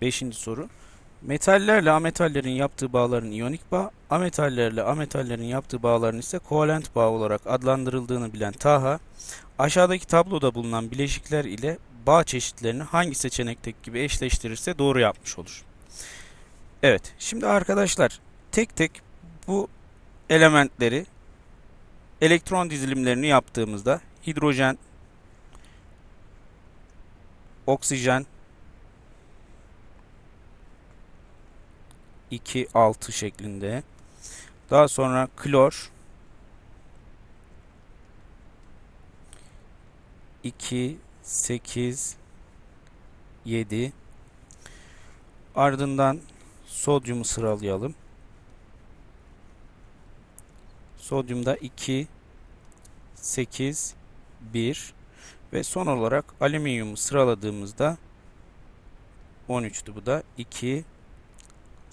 Beşinci soru. Metallerle ametallerin yaptığı bağların iyonik bağ, ametallerle ametallerin yaptığı bağların ise kovalent bağ olarak adlandırıldığını bilen Taha, aşağıdaki tabloda bulunan bileşikler ile bağ çeşitlerini hangi seçenekteki gibi eşleştirirse doğru yapmış olur. Evet, şimdi arkadaşlar tek tek bu elementleri elektron dizilimlerini yaptığımızda hidrojen, oksijen, 2 6 şeklinde. Daha sonra klor 2 8 7 ardından sodyumu sıralayalım. Sodyumda 2 8 1 ve son olarak alüminyumu sıraladığımızda 13'tü bu da 2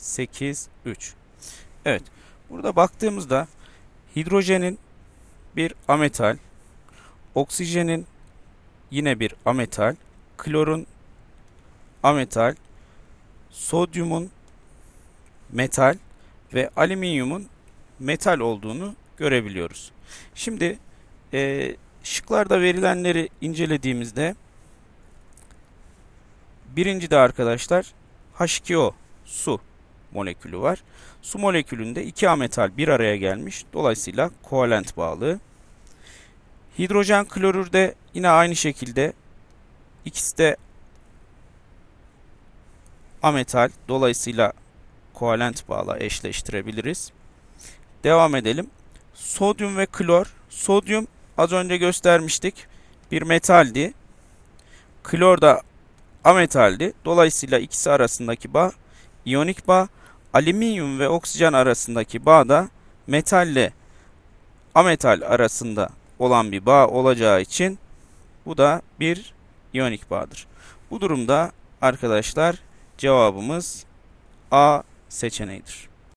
8 3. Evet. Burada baktığımızda hidrojenin bir ametal, oksijenin yine bir ametal, klorun ametal, sodyumun metal ve alüminyumun metal olduğunu görebiliyoruz. Şimdi e, şıklarda verilenleri incelediğimizde birinci de arkadaşlar H2O su molekülü var. Su molekülünde iki ametal bir araya gelmiş. Dolayısıyla kovalent bağlı. Hidrojen klorürde yine aynı şekilde ikisi de ametal. Dolayısıyla kovalent bağla eşleştirebiliriz. Devam edelim. Sodyum ve klor. Sodyum az önce göstermiştik. Bir metaldi. Klor da ametaldi. Dolayısıyla ikisi arasındaki bağ iyonik bağ. Alüminyum ve oksijen arasındaki bağ da metalle ametal arasında olan bir bağ olacağı için bu da bir iyonik bağdır. Bu durumda arkadaşlar cevabımız A seçeneğidir.